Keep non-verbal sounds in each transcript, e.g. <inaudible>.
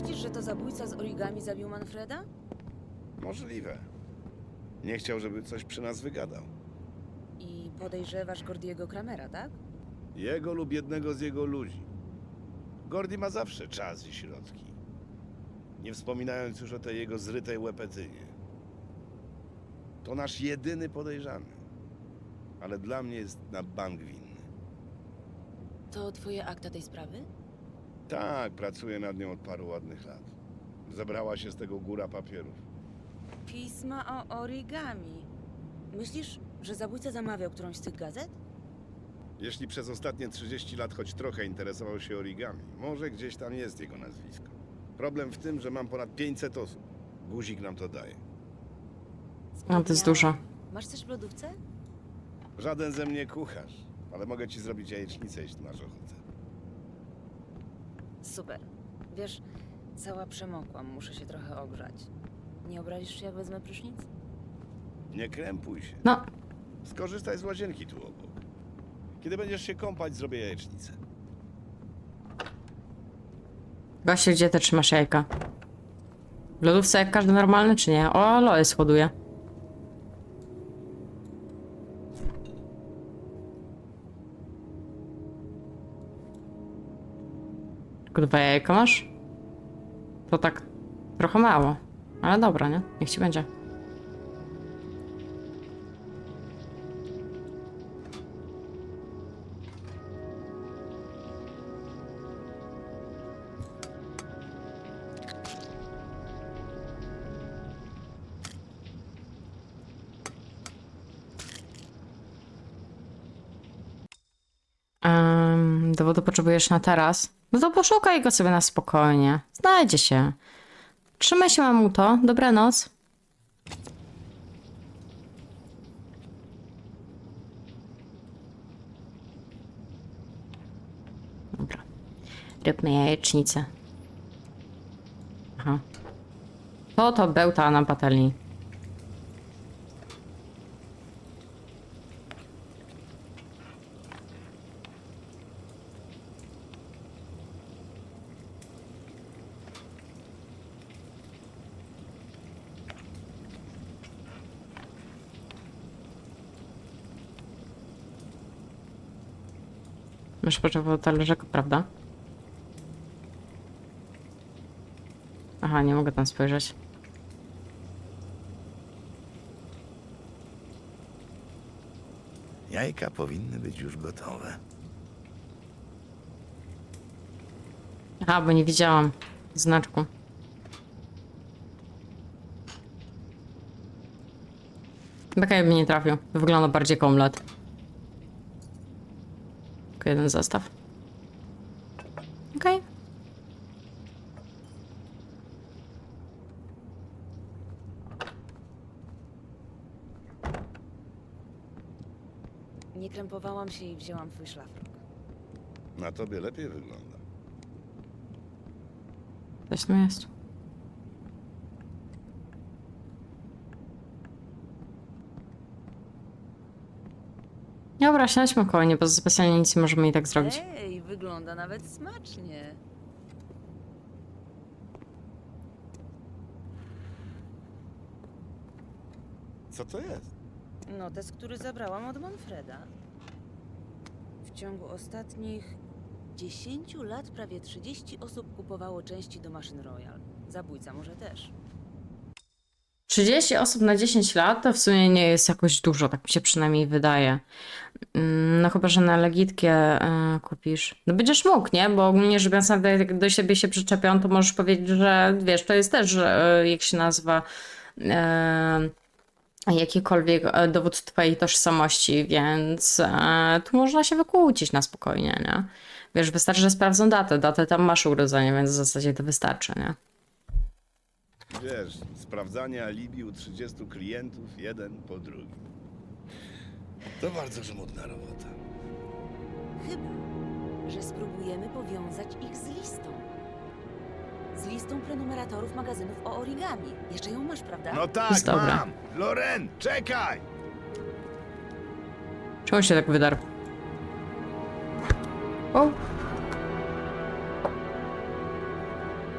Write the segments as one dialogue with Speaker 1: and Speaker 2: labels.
Speaker 1: Myślisz, że to zabójca z origami zabił Manfreda?
Speaker 2: Możliwe. Nie chciał, żeby coś przy nas wygadał.
Speaker 1: I podejrzewasz Gordiego Kramera, tak?
Speaker 2: Jego lub jednego z jego ludzi. Gordy ma zawsze czas i środki. Nie wspominając już o tej jego zrytej łepetynie. To nasz jedyny podejrzany. Ale dla mnie jest na bank winny.
Speaker 1: To twoje akta tej sprawy?
Speaker 2: Tak, pracuję nad nią od paru ładnych lat. Zebrała się z tego góra papierów.
Speaker 1: Pisma o origami. Myślisz, że zabójca zamawiał którąś z tych gazet?
Speaker 2: Jeśli przez ostatnie 30 lat choć trochę interesował się origami, może gdzieś tam jest jego nazwisko. Problem w tym, że mam ponad 500 osób. Guzik nam to daje.
Speaker 3: No to jest dużo.
Speaker 1: Masz coś w lodówce?
Speaker 2: Żaden ze mnie kucharz, ale mogę ci zrobić jajecznicę, jeśli masz ochotę.
Speaker 1: Super. Wiesz, cała przemokłam, muszę się trochę ogrzać. Nie obrazisz się, jak wezmę prysznic?
Speaker 2: Nie krępuj się.
Speaker 3: No,
Speaker 2: Skorzystaj z łazienki tu obok. Kiedy będziesz się kąpać, zrobię jajecznicę.
Speaker 3: gościu, gdzie ty trzymasz jajka? W lodówce jak każdy normalny, czy nie? O, Loe schoduje. Tylko dwa jajka masz? To tak trochę mało. Ale dobra, nie? Niech ci będzie. Um, potrzebujesz na teraz? No to poszukaj go sobie na spokojnie. Znajdzie się. Trzymaj się, mamuto. Dobranoc. Dobra. Róbmy jajecznicę. Aha. To to bełta na patelni. Masz potrzebował talerzek, prawda? Aha, nie mogę tam spojrzeć.
Speaker 2: Jajka powinny być już gotowe.
Speaker 3: Aha, bo nie widziałam znaczku. Beka by nie trafił. Wygląda bardziej jak omlet. Tylko jeden zestaw. Okej.
Speaker 1: Nie krępowałam się i wzięłam twój szlafrok.
Speaker 2: Na tobie lepiej wygląda.
Speaker 3: Coś tam jest. Dobra, siadźmy koło nie, bo specjalnie nic nie możemy i tak zrobić.
Speaker 1: Ej, wygląda nawet smacznie.
Speaker 2: Co to jest?
Speaker 1: Notes, który zabrałam od Manfreda. W ciągu ostatnich 10 lat prawie 30 osób kupowało części do maszyn Royal. Zabójca może też.
Speaker 3: 30 osób na 10 lat to w sumie nie jest jakoś dużo, tak mi się przynajmniej wydaje. Mm, No chyba, że na legitkie e, kupisz. No będziesz mógł, nie? Bo ogólnie rzecz jak do siebie się przyczepią, to możesz powiedzieć, że wiesz, to jest też, e, jak się nazywa, e, jakikolwiek dowód twojej tożsamości, więc e, tu można się wykłócić na spokojnie, nie? Wiesz, wystarczy, że sprawdzą datę. Datę tam masz urodzenia, więc w zasadzie to wystarczy, nie?
Speaker 2: Wiesz, sprawdzanie alibi u 30 klientów, jeden po drugim. To bardzo żmudna robota.
Speaker 1: Chyba, że spróbujemy powiązać ich z listą. Z listą prenumeratorów magazynów o origami. Jeszcze ją masz, prawda?
Speaker 2: No tak,
Speaker 3: Jest dobra.
Speaker 2: mam! Loren, czekaj!
Speaker 3: Czemu się tak wydarł? O!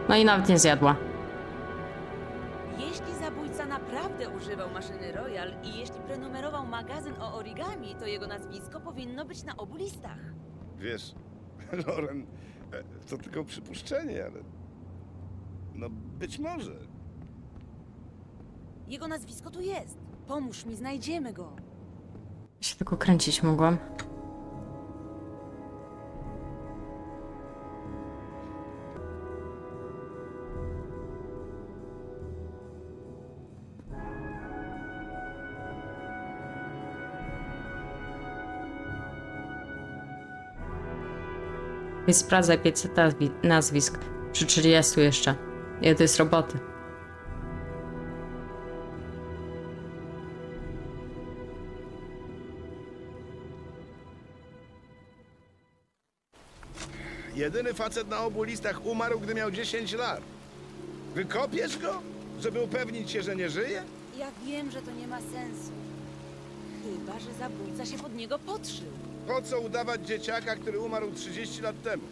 Speaker 3: No i nawet nie zjadła.
Speaker 1: Naprawdę używał maszyny Royal i jeśli prenumerował magazyn o origami, to jego nazwisko powinno być na obu listach.
Speaker 2: Wiesz, <laughs> Loren, e, to tylko przypuszczenie, ale... No, być może.
Speaker 1: Jego nazwisko tu jest. Pomóż mi, znajdziemy go.
Speaker 3: Się tylko kręcić mogłam. I sprawdzaj 500 nazwi- nazwisk. Przy 30 jeszcze. Ile to jest roboty?
Speaker 2: Jedyny facet na obu listach umarł, gdy miał 10 lat. Wykopiesz go? Żeby upewnić się, że nie żyje?
Speaker 1: Ja wiem, że to nie ma sensu. Chyba, że zabójca się pod niego podszył.
Speaker 2: Po co udawać dzieciaka, który umarł 30 lat temu?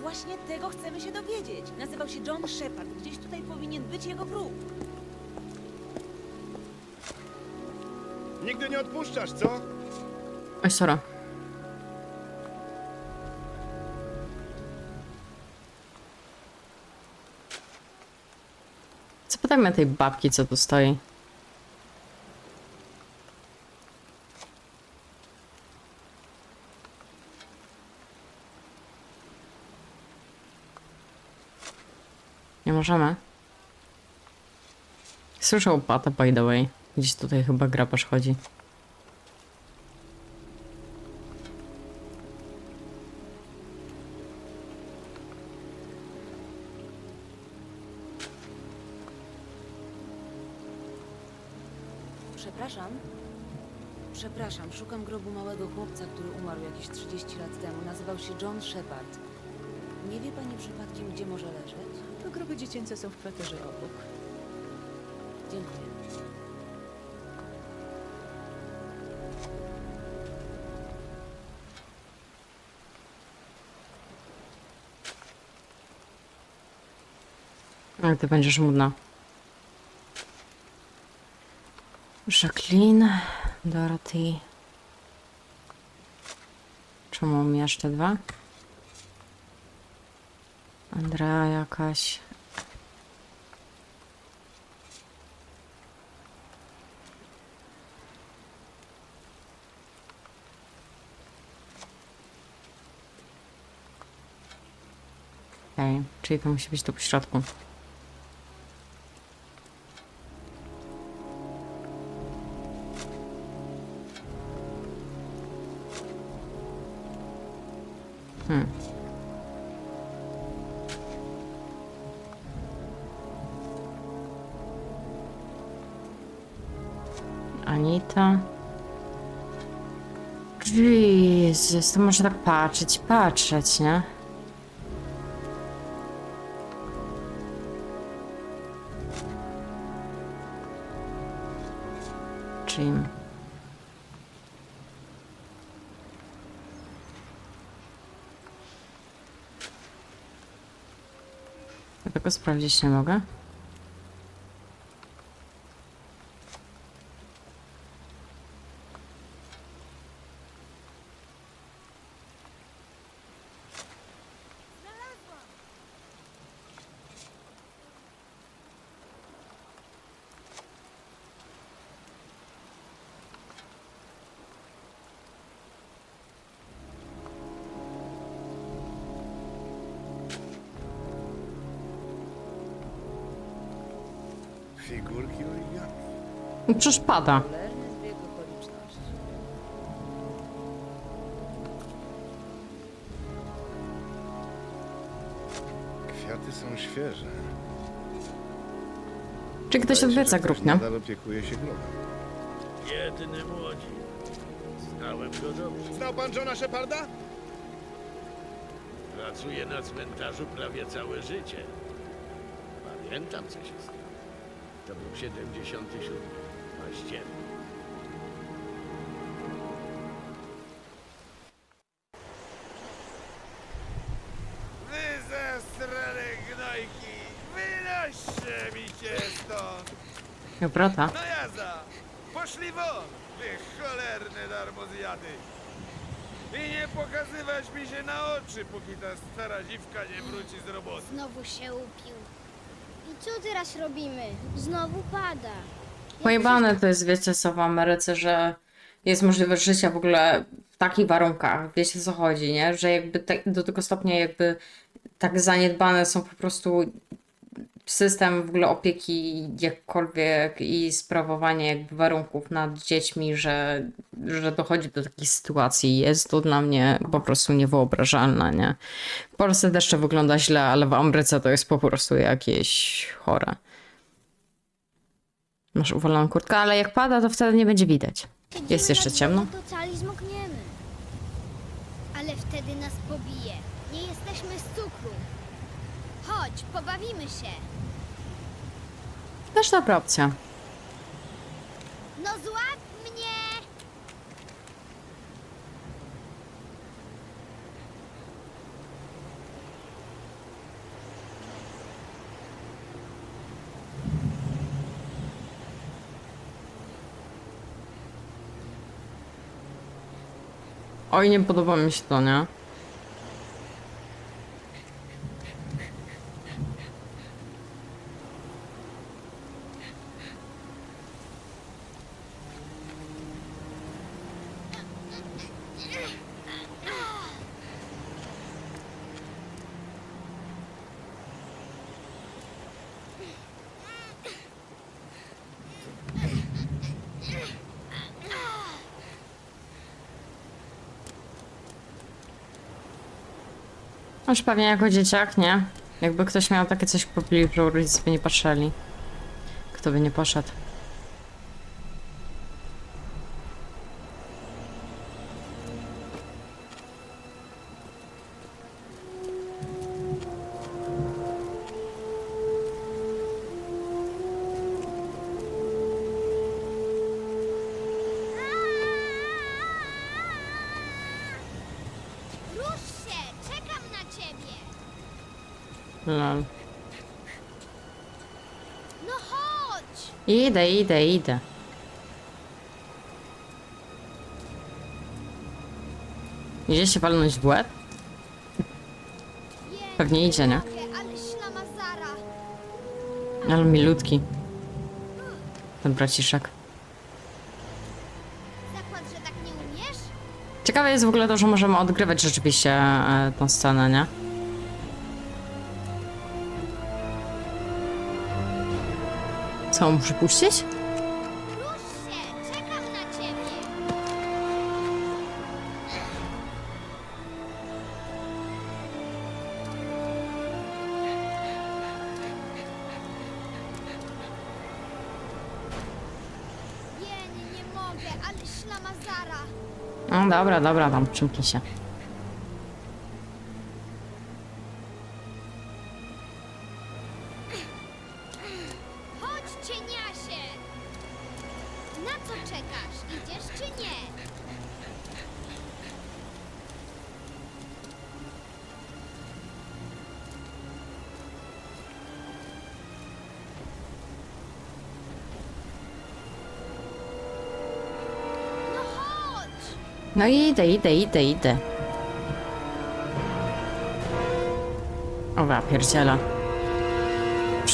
Speaker 1: Właśnie tego chcemy się dowiedzieć. Nazywał się John Shepard. Gdzieś tutaj powinien być jego grób.
Speaker 2: Nigdy nie odpuszczasz, co?
Speaker 3: Oj, sorry. Zapytajmy tej babki, co tu stoi. Nie możemy. Słyszę łopatę, by the way. Gdzieś tutaj chyba grabarz chodzi. Ale ty będziesz nudna. Jacqueline, Dorothy. Czemu mijasz te dwa? Andrea jakaś. Okej, czyli to musi być tu po środku. Anita. Jezus, to może tak patrzeć, patrzeć, nie? Jim. Ja tego sprawdzić nie mogę.
Speaker 2: Figurki origami.
Speaker 3: No Przecież pada.
Speaker 1: Cholerny zbieg okoliczności.
Speaker 2: Kwiaty są świeże.
Speaker 3: Czy ktoś
Speaker 2: się,
Speaker 3: odwiedza
Speaker 2: że ktoś
Speaker 3: nie?
Speaker 2: Nadal opiekuje się
Speaker 4: młodzik. Znałem go dobrze.
Speaker 2: Znał pan Johna Sheparda?
Speaker 4: Pracuje na cmentarzu prawie całe życie. Pamiętam, co się stało. To był 77 październik.
Speaker 2: Wy ze strony gnoj Dzieciaki, wynoście mi się stąd!
Speaker 3: Dobrota.
Speaker 2: No jazda! Poszli won, wy cholerne darmozjady! I nie pokazywać mi się na oczy, póki ta stara dziwka nie wróci z roboty.
Speaker 5: Znowu się upił. I co teraz robimy? Znowu pada.
Speaker 3: Pojebane to jest, wiecie co, w Ameryce, że jest możliwość życia w ogóle w takich warunkach, wiecie co chodzi, nie? Że jakby te, do tego stopnia jakby tak zaniedbane są po prostu system w ogóle opieki jakkolwiek i sprawowanie jakby warunków nad dziećmi, że, że dochodzi do takich sytuacji. Jest to dla mnie po prostu niewyobrażalne, nie? W Polsce to wygląda źle, ale w Ameryce to jest po prostu jakieś chore. Masz uwaloną kurtkę, ale jak pada, to wtedy nie będzie widać. Jest jeszcze ciemno?
Speaker 5: To cali zmokniemy. Ale wtedy nas pobije. Nie jesteśmy z cukru. Chodź, pobawimy się.
Speaker 3: Też dobra opcja.
Speaker 5: No złap mnie!
Speaker 3: Oj, nie podoba mi się to, nie? Już pewnie jako dzieciak, nie? Jakby ktoś miał takie coś w pobliżu, rodzice by nie patrzyli. Kto by nie poszedł. Idę, idę, idę. Idzie się walnąć w łeb? Pewnie idzie, nie?
Speaker 5: Ale
Speaker 3: milutki. Ten braciszek. Ciekawe jest w ogóle to, że możemy odgrywać rzeczywiście e, tą scenę, nie? Co, muszę puścić?
Speaker 5: Rusz się! Czekam na ciebie! Jen, nie mogę, ale!
Speaker 3: No dobra, dobra, tam przymknij się.
Speaker 5: Czekasz? Idziesz czy nie? No chodź!
Speaker 3: No idę, idę, idę, idę. O, ja pierdziela.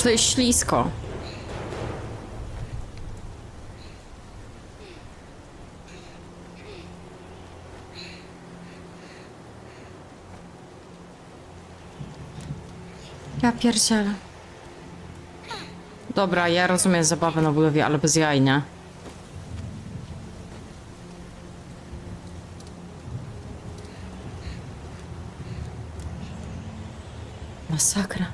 Speaker 3: Jest ślisko? Ja pierdzielę. Dobra, ja rozumiem zabawę na budowie, ale bez jaj, nie? Masakra.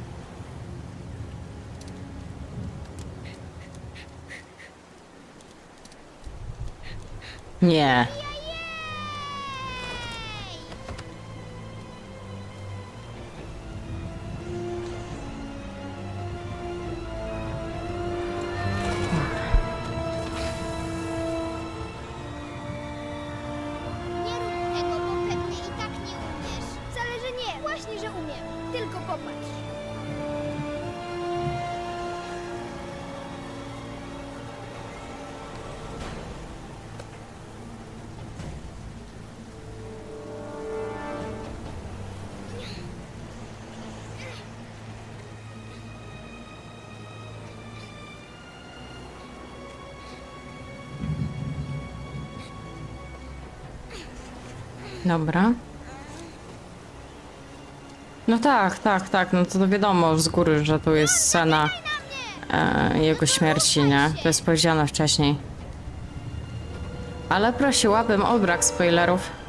Speaker 3: Nie Dobra. No tak, tak, tak, no to, wiadomo z góry, że tu jest scena e, jego śmierci, nie? To jest powiedziane wcześniej. Ale prosiłabym o brak spoilerów.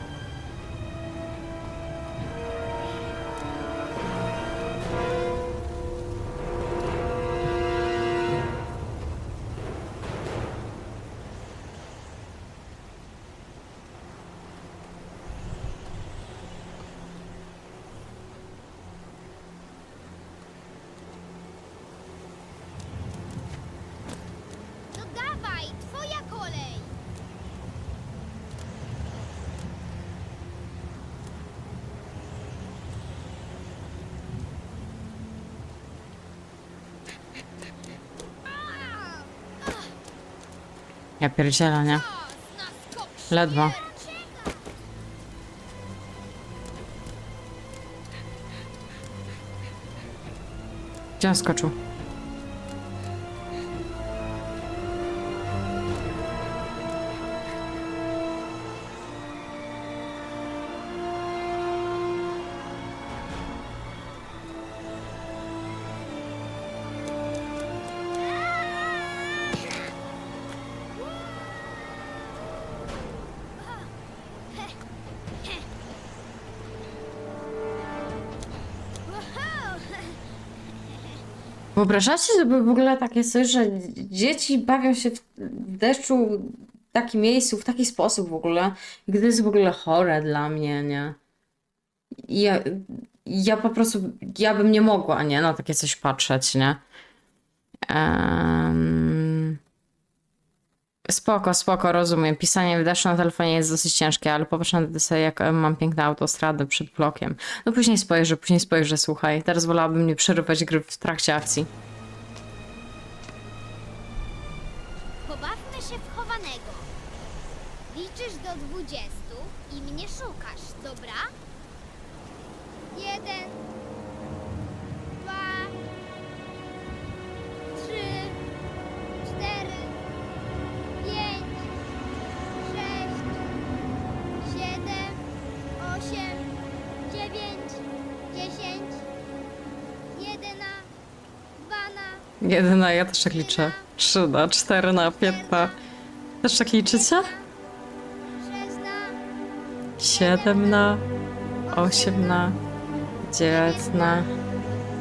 Speaker 3: Ja pierdzielę, nie? Ledwo. Gdzie on skoczył? Wyobrażacie sobie w ogóle takie coś, że dzieci bawią się w deszczu w takim miejscu, w taki sposób w ogóle, gdy jest w ogóle chore dla mnie, nie? Ja, ja po prostu, ja bym nie mogła, nie? Na takie coś patrzeć, nie? Em, Spoko, spoko, rozumiem. Pisanie w deszczu na telefonie jest dosyć ciężkie, ale popatrz na sobie, jak em, mam piękną autostradę przed blokiem. No później spojrzę, później spojrzę, słuchaj. Teraz wolałabym nie przerywać gry w trakcie akcji.
Speaker 5: Pobawmy się w chowanego. Liczysz do dwudziestu i mnie szukasz, dobra? Jeden, Jedyna,
Speaker 3: ja też tak liczę. Trzy na cztery na piętna. Też tak liczycie?
Speaker 5: szesna,
Speaker 3: Siedem na, osiem na, dziewięć na,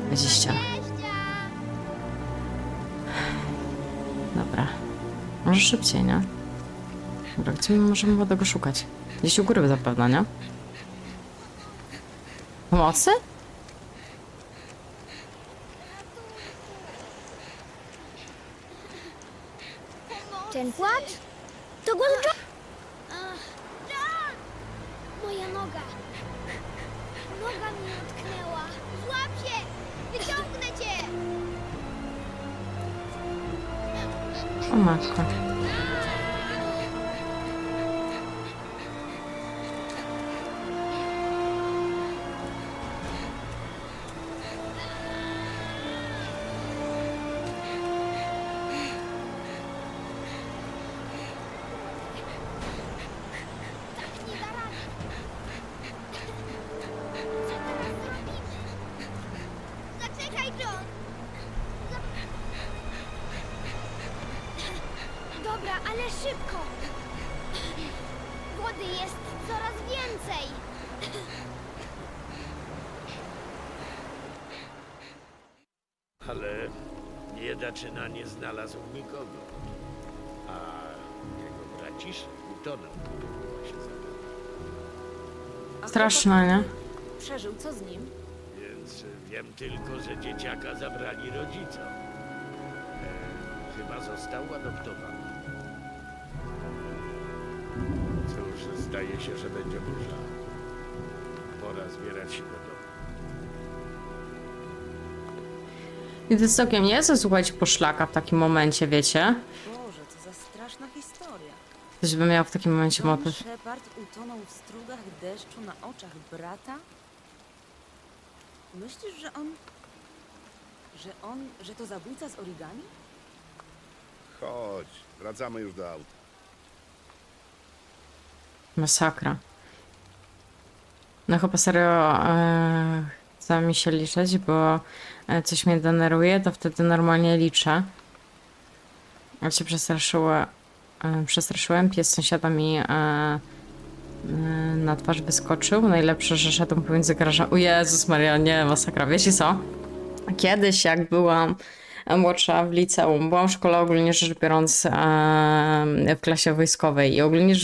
Speaker 3: dwadzieścia.
Speaker 5: dwadzieścia.
Speaker 3: Dobra. Może szybciej, nie? Dobra, gdzie my możemy tego szukać? Gdzieś u góry zapewne, nie? Pomocy?
Speaker 5: Ten płacz?
Speaker 4: Biedaczyna nie znalazł nikogo. A jego braciszek utonął. Właśnie zabrał.
Speaker 1: A
Speaker 3: Straszne, nie?
Speaker 1: Przeżył, co z nim?
Speaker 4: Więc wiem tylko, że dzieciaka zabrali rodzicom. E, chyba został adoptowany. Cóż, zdaje się, że będzie burza. Pora zbierać się do domu.
Speaker 3: I to jest całkiem niezłe, słuchajcie, poszlaka w takim momencie, wiecie?
Speaker 1: Boże, co za straszna historia.
Speaker 3: Ktoś by miał w takim momencie
Speaker 1: John
Speaker 3: motyw.
Speaker 1: Shepard utonął w strugach deszczu na oczach brata? Myślisz, że on... Że on... że to zabójca z origami?
Speaker 2: Chodź, wracamy już do auta.
Speaker 3: Masakra. No chyba serio e, chce mi się liczyć, bo coś mnie deneruje, to wtedy normalnie liczę. Ja się przestraszyła, e, przestraszyłem, pies sąsiada mi e, e, na twarz wyskoczył. Najlepsze, że szedłem pomiędzy garażem. O Jezus Maria, nie, masakra. Wiecie co? Kiedyś jak byłam młodsza w liceum, byłam w szkole ogólnie rzecz biorąc w klasie wojskowej i ogólnie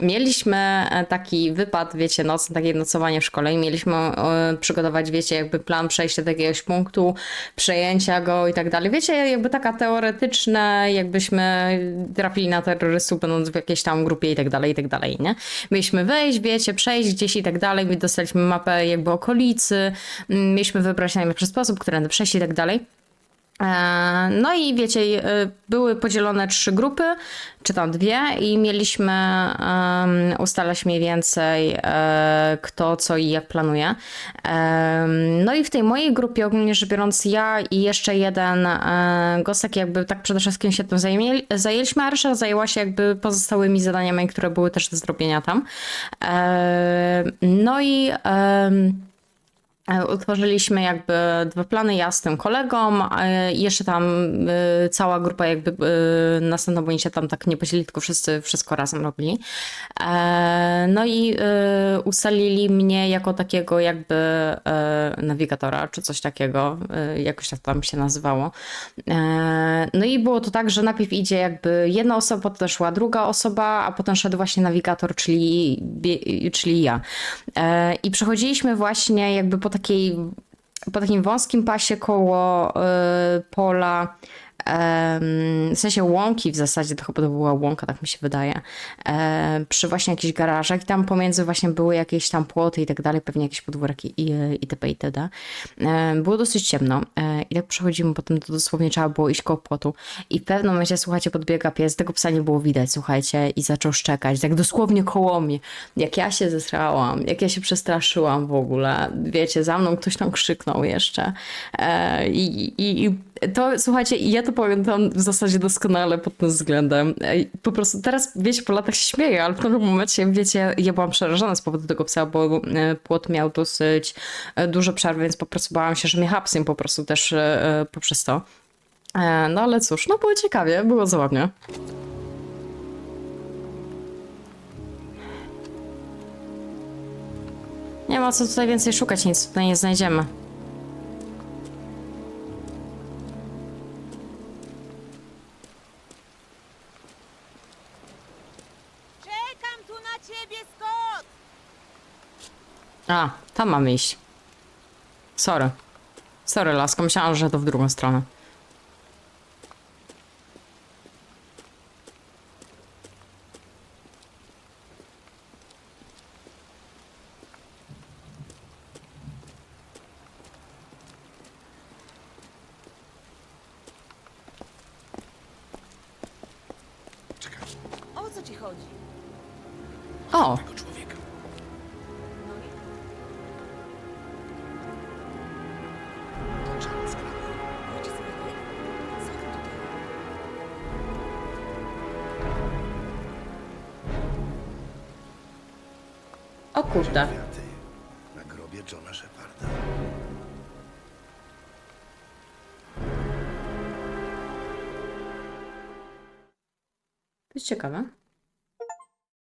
Speaker 3: mieliśmy e, taki wypad, wiecie, nocny, takie nocowanie w szkole i mieliśmy e, przygotować, wiecie, jakby plan przejścia do jakiegoś punktu, przejęcia go i tak dalej. Wiecie, jakby taka teoretyczna, jakbyśmy trafili na terrorystów będąc w jakiejś tam grupie i tak dalej, i tak dalej, nie? Mieliśmy wejść, wiecie, przejść gdzieś i tak dalej, my dostaliśmy mapę jakby okolicy, mieliśmy wybrać najlepszy sposób, którędy przejść i tak dalej. E, No i wiecie, e, były podzielone trzy grupy, czy tam dwie, i mieliśmy ustalać mniej więcej e, kto, co i jak planuje. No i w tej mojej grupie, ogólnie rzecz biorąc, ja i jeszcze jeden gostek, jakby tak przede wszystkim się tym zajmie- zajęliśmy, a reszta zajęła się jakby pozostałymi zadaniami, które były też do zrobienia tam. No i. em, E, Utworzyliśmy jakby dwa plany, ja z tym kolegą, jeszcze tam e, cała grupa jakby e, oni się tam tak nie podzielili, tylko wszyscy wszystko razem robili. No i ustalili mnie jako takiego jakby nawigatora, czy coś takiego, jakoś tak tam się nazywało. No i było to tak, że najpierw idzie jakby jedna osoba, potem szła druga osoba, a potem szedł właśnie nawigator, czyli, czyli ja. I przechodziliśmy właśnie jakby po takiej, po takim wąskim pasie koło e, pola, w sensie łąki w zasadzie, to chyba to była łąka, tak mi się wydaje, przy właśnie jakichś garażach i tam pomiędzy właśnie były jakieś tam płoty i tak dalej, pewnie jakieś podwórki i, itp. itd. Było dosyć ciemno e, i tak przechodzimy potem, to dosłownie trzeba było iść koło płotu i w pewnym momencie, słuchajcie, podbiega pies, tego psa nie było widać, słuchajcie, i zaczął szczekać, tak dosłownie koło mnie. Jak ja się zesrałam, jak ja się przestraszyłam w ogóle, wiecie, za mną ktoś tam krzyknął jeszcze e, i, i, i to, słuchajcie, ja to pamiętam w zasadzie doskonale pod tym względem. Po prostu teraz, wiecie, po latach się śmieję, ale w pewnym momencie, wiecie, ja byłam przerażona z powodu tego psa, bo e, płot miał dosyć e, duże przerwy, więc po prostu bałam się, że mnie hapsją po prostu też e, poprzez to. No ale cóż, no było ciekawie, było zabawnie. Nie ma co tutaj więcej szukać, nic tutaj nie znajdziemy. A, tam mamy iść. Sorry. Sorry, lasko, myślałam, że to w drugą stronę.
Speaker 2: Czekaj,
Speaker 1: O co ci chodzi?
Speaker 3: O,
Speaker 2: tego człowieka.
Speaker 3: Kurde.
Speaker 2: Na grobie Johna Sheparda.
Speaker 3: To jest ciekawe.